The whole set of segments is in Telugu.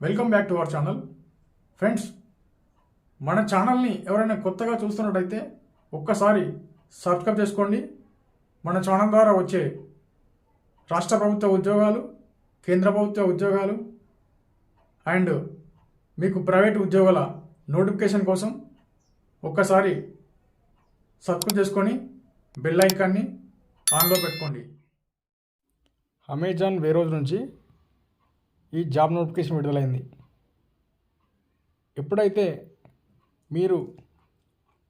Welcome back to our channel. Friends మన ఛానల్ని ఎవరైనా కొత్తగా చూస్తున్నట్టయితే ఒక్కసారి సబ్స్క్రైబ్ చేసుకోండి. మన ఛానల్ ద్వారా వచ్చే రాష్ట్ర ప్రభుత్వ ఉద్యోగాలు కేంద్ర ప్రభుత్వ ఉద్యోగాలు అండ్ మీకు ప్రైవేట్ ఉద్యోగాల నోటిఫికేషన్ కోసం ఒక్కసారి సబ్స్క్రైబ్ చేసుకొని బెల్ ఐకాన్ని ఆన్లో పెట్టుకోండి. అమెజాన్ వేరోజ్ నుంచి ఈ జాబ్ నోటిఫికేషన్ విడుదలైంది. ఎప్పుడైతే మీరు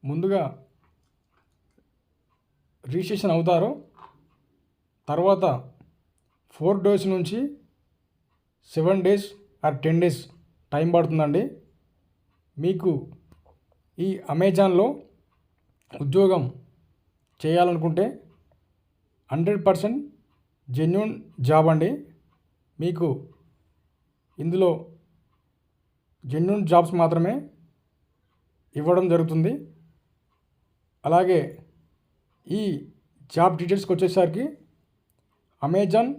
ముందుగా రిజిస్ట్రేషన్ అవుతారో తర్వాత ఫోర్ డేస్ నుంచి seven days or ten days time పడుతుందండి. మీకు ఈ అమెజాన్లో ఉద్యోగం చేయాలనుకుంటే హండ్రెడ్ పర్సెంట్ జెన్యున్ జాబ్ అండి. మీకు ఇందులో జెన్యున్ జాబ్స్ మాత్రమే ఇవ్వడం జరుగుతుంది. అలాగే ఈ జాబ్ డీటెయిల్స్కి వచ్చేసరికి Amazon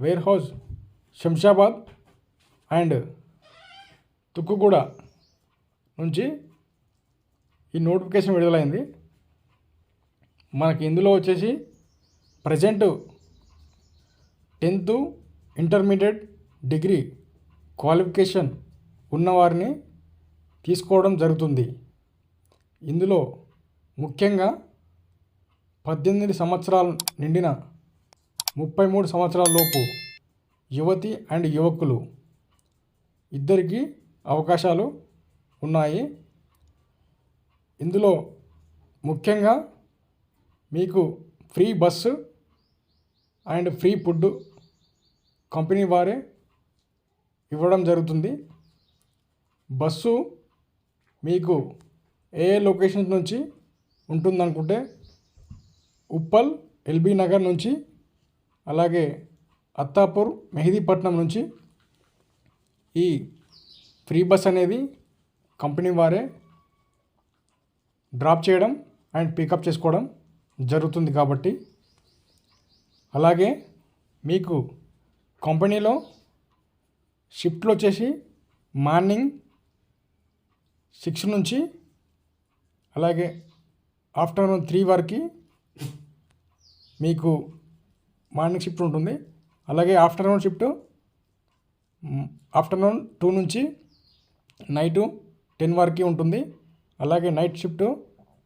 warehouse Shamshabad and Tukkuguda నుంచి ఈ నోటిఫికేషన్ విడుదలైంది. మనకి ఇందులో వచ్చేసి present tenth intermediate degree qualification ఉన్నవారిని తీసుకోవడం జరుగుతుంది. ఇందులో ముఖ్యంగా పద్దెనిమిది సంవత్సరాలు నిండిన ముప్పై మూడు సంవత్సరాల లోపు యువతి అండ్ యువకులు ఇద్దరికి అవకాశాలు ఉన్నాయి. ఇందులో ముఖ్యంగా మీకు free bus and free food company వారే ఇవ్వడం జరుగుతుంది. బస్సు మీకు ఏ ఏ లొకేషన్ నుంచి ఉంటుందనుకుంటే ఉప్పల్ ఎల్బీ నగర్ నుంచి అలాగే అత్తాపూర్ మెహదీపట్నం నుంచి ఈ ఫ్రీ బస్ అనేది కంపెనీ వారే డ్రాప్ చేయడం అండ్ పికప్ చేసుకోవడం జరుగుతుంది కాబట్టి. అలాగే మీకు కంపెనీలో షిఫ్ట్లు వచ్చేసి మార్నింగ్ సిక్స్ నుంచి అలాగే ఆఫ్టర్నూన్ త్రీ వరకు మీకు మార్నింగ్ షిఫ్ట్ ఉంటుంది. అలాగే ఆఫ్టర్నూన్ షిఫ్ట్ ఆఫ్టర్నూన్ టూ నుంచి నైటు టెన్ వరకు ఉంటుంది. అలాగే నైట్ షిఫ్ట్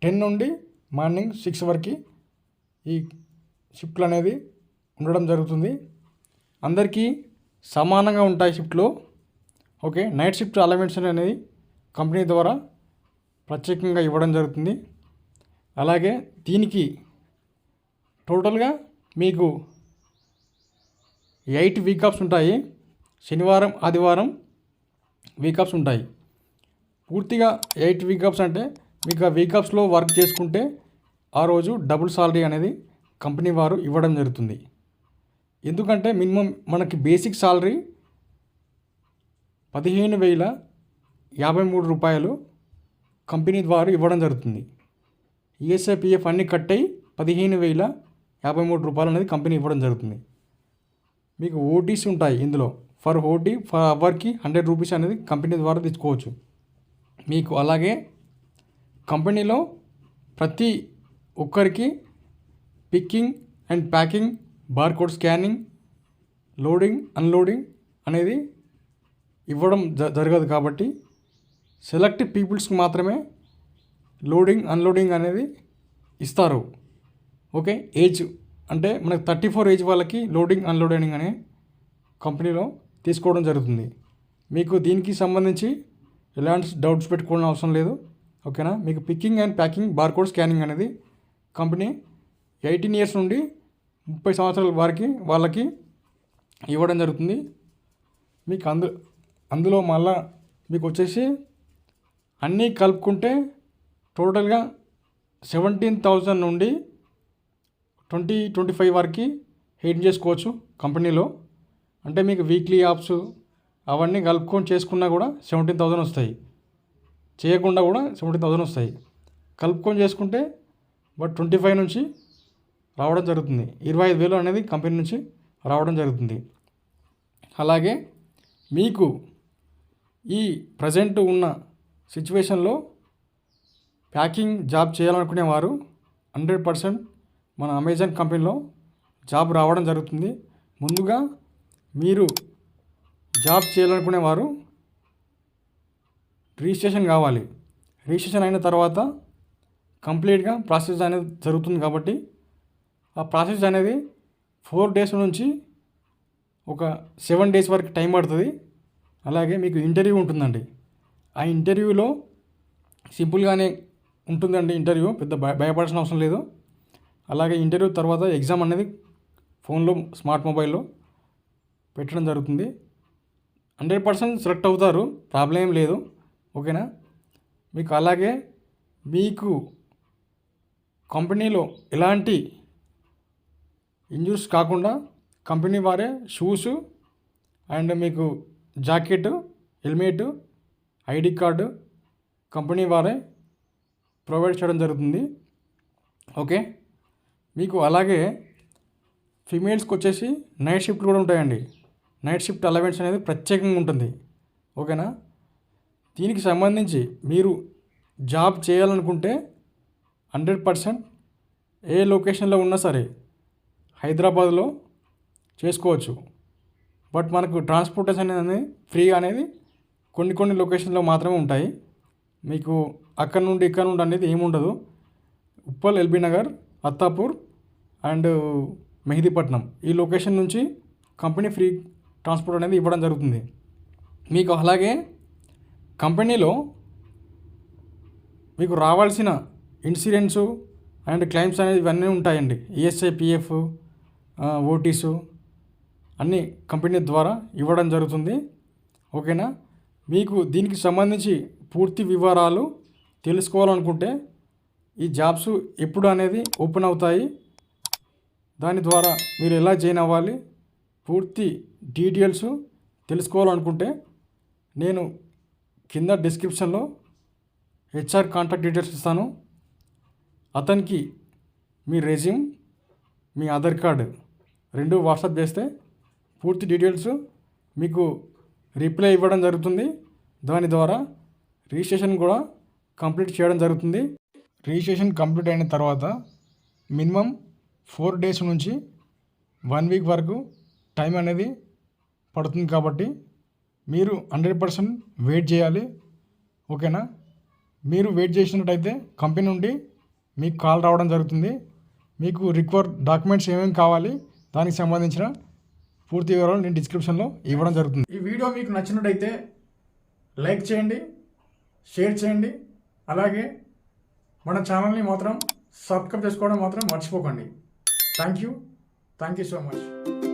టెన్ నుండి మార్నింగ్ సిక్స్ వరకు ఈ షిఫ్ట్లు అనేది ఉండడం జరుగుతుంది. అందరికీ సమానంగా ఉంటాయి షిఫ్ట్లు. ఓకే నైట్ షిఫ్ట్ అలవెన్స్ అనేది కంపెనీ ద్వారా ప్రత్యేకంగా ఇవ్వడం జరుగుతుంది. అలాగే దీనికి టోటల్గా మీకు ఎయిట్ వీకాప్స్ ఉంటాయి. శనివారం ఆదివారం వీకాప్స్ ఉంటాయి. పూర్తిగా ఎయిట్ వీకాప్స్ అంటే మీకు ఆ వీకాప్స్లో వర్క్ చేసుకుంటే ఆ రోజు డబుల్ సాలరీ అనేది కంపెనీ వారు ఇవ్వడం జరుగుతుంది. ఎందుకంటే మినిమం మనకి బేసిక్ సాలరీ పదిహేను వేల యాభై మూడు రూపాయలు కంపెనీ ద్వారా ఇవ్వడం జరుగుతుంది. ఈఎస్ఐపిఎఫ్ అన్నీ కట్ అయి పదిహేను వేల యాభై మూడు రూపాయలు అనేది కంపెనీ ఇవ్వడం జరుగుతుంది. మీకు ఓటీస్ ఉంటాయి ఇందులో. ఫర్ ఓటీ ఫర్ అవర్కి హండ్రెడ్ రూపీస్ అనేది కంపెనీ ద్వారా తెచ్చుకోవచ్చు మీకు అలాగే కంపెనీలో ప్రతి ఒక్కరికి picking and packing barcode scanning loading unloading అనేది ఇవ్వడం జ జరగదు కాబట్టి సెలెక్ట్ పీపుల్స్కి మాత్రమే లోడింగ్ అన్లోడింగ్ అనేది ఇస్తారు. ఓకే? ఏజ్ అంటే మనకు థర్టీ ఫోర్ ఏజ్ వాళ్ళకి లోడింగ్ అన్లోడింగ్ అనే కంపెనీలో తీసుకోవడం జరుగుతుంది. మీకు దీనికి సంబంధించి ఎలాంటి డౌట్స్ పెట్టుకోవడం అవసరం లేదు. ఓకేనా? మీకు picking and packing barcode scanning అనేది కంపెనీ ఎయిటీన్ ఇయర్స్ నుండి ముప్పై సంవత్సరాల వారికి వాళ్ళకి ఇవ్వడం జరుగుతుంది. మీకు అందు అందులో మళ్ళా మీకు వచ్చేసి అన్నీ కలుపుకుంటే టోటల్గా సెవెంటీన్ థౌజండ్ నుండి ట్వంటీ ట్వంటీ ఫైవ్ వరకు హెయిట్ చేసుకోవచ్చు కంపెనీలో. అంటే మీకు వీక్లీ యాప్స్ అవన్నీ కలుపుకొని చేసుకున్నా కూడా సెవెంటీన్ థౌజండ్ వస్తాయి. చేయకుండా కూడా సెవెంటీన్ థౌజండ్ వస్తాయి. కలుపుకొని చేసుకుంటే బట్ ట్వంటీ ఫైవ్ నుంచి రావడం జరుగుతుంది. ఇరవై ఐదు వేలు అనేది కంపెనీ నుంచి రావడం జరుగుతుంది. అలాగే మీకు ఈ ప్రజెంట్ ఉన్న సిచ్యువేషన్లో ప్యాకింగ్ జాబ్ చేయాలనుకునే వారు హండ్రెడ్ పర్సెంట్ మన అమెజాన్ కంపెనీలో జాబ్ రావడం జరుగుతుంది. ముందుగా మీరు జాబ్ చేయాలనుకునే వారు రిజిస్ట్రేషన్ కావాలి. రిజిస్ట్రేషన్ అయిన తర్వాత కంప్లీట్గా ప్రాసెస్ అనేది జరుగుతుంది కాబట్టి ఆ ప్రాసెస్ అనేది ఫోర్ డేస్ నుంచి ఒక సెవెన్ డేస్ వరకు టైం పడుతుంది. అలాగే మీకు ఇంటర్వ్యూ ఉంటుందండి. ఆ ఇంటర్వ్యూలో సింపుల్గానే ఉంటుందండి ఇంటర్వ్యూ పెద్ద భయ భయపడాల్సిన అవసరం లేదు. అలాగే ఇంటర్వ్యూ తర్వాత ఎగ్జామ్ అనేది ఫోన్లో స్మార్ట్ మొబైల్లో పెట్టడం జరుగుతుంది. హండ్రెడ్ పర్సెంట్ సెలెక్ట్ అవుతారు ప్రాబ్లం ఏం లేదు. ఓకేనా? మీకు అలాగే మీకు కంపెనీలో ఎలాంటి ఇంజూర్స్ కాకుండా కంపెనీ వారే షూస్ అండ్ మీకు jacket helmet ID card company వారే ప్రొవైడ్ చేయడం జరుగుతుంది. ఓకే? మీకు అలాగే ఫిమేల్స్కి వచ్చేసి నైట్ షిఫ్ట్ కూడా ఉంటాయండి. నైట్ షిఫ్ట్ అలవెన్స్ అనేది ప్రత్యేకంగా ఉంటుంది. ఓకేనా? దీనికి సంబంధించి మీరు జాబ్ చేయాలనుకుంటే హండ్రెడ్ పర్సెంట్ ఏ లొకేషన్లో ఉన్నా సరే హైదరాబాద్లో చేసుకోవచ్చు. బట్ మనకు ట్రాన్స్పోర్టేషన్ అనేది ఫ్రీ అనేది కొన్ని కొన్ని లొకేషన్లో మాత్రమే ఉంటాయి. మీకు అక్కడ నుండి ఇక్కడ నుండి అనేది ఏముండదు ఉప్పల్ ఎల్బీ నగర్ అత్తాపూర్ అండ్ మెహదీపట్నం ఈ లొకేషన్ నుంచి కంపెనీ ఫ్రీ ట్రాన్స్పోర్ట్ అనేది ఇవ్వడం జరుగుతుంది. మీకు అలాగే కంపెనీలో మీకు రావాల్సిన ఇన్సూరెన్సు అండ్ క్లెయిమ్స్ అనేది ఇవన్నీ ఉంటాయండి. ఈఎస్ఐ పిఎఫ్ ఓటీసు అన్నీ కంపెనీ ద్వారా ఇవ్వడం జరుగుతుంది. ఓకేనా? మీకు దీనికి సంబంధించి పూర్తి వివరాలు తెలుసుకోవాలనుకుంటే ఈ జాబ్స్ ఎప్పుడు అనేది ఓపెన్ అవుతాయి. దాని ద్వారా మీరు ఎలా జాయిన్ అవ్వాలి? పూర్తి డీటెయిల్స్ తెలుసుకోవాలనుకుంటే నేను కింద డిస్క్రిప్షన్లో హెచ్ఆర్ కాంటాక్ట్ డీటెయిల్స్ ఇస్తాను. అతనికి మీ రెజ్యూమ్ మీ ఆధార్ కార్డు రెండు వాట్సాప్ చేస్తే పూర్తి డీటెయిల్స్ మీకు రిప్లై ఇవ్వడం జరుగుతుంది. దాని ద్వారా రిజిస్ట్రేషన్ కూడా కంప్లీట్ చేయడం జరుగుతుంది. రిజిస్ట్రేషన్ కంప్లీట్ అయిన తర్వాత మినిమం ఫోర్ డేస్ నుంచి వన్ వీక్ వరకు టైం అనేది పడుతుంది కాబట్టి మీరు హండ్రెడ్ పర్సెంట్ వెయిట్ చేయాలి. ఓకేనా? మీరు వెయిట్ చేసినట్టయితే కంపెనీ నుండి మీకు కాల్ రావడం జరుగుతుంది. మీకు రిక్వైర్ డాక్యుమెంట్స్ ఏమేమి కావాలి దానికి సంబంధించిన పూర్తి వివరాలు నేను డిస్క్రిప్షన్లో ఇవ్వడం జరుగుతుంది. ఈ వీడియో మీకు నచ్చినట్టయితే లైక్ చేయండి షేర్ చేయండి అలాగే మన ఛానల్ని మాత్రం సబ్స్క్రైబ్ చేసుకోవడం మాత్రం మర్చిపోకండి. Thank you thank you so much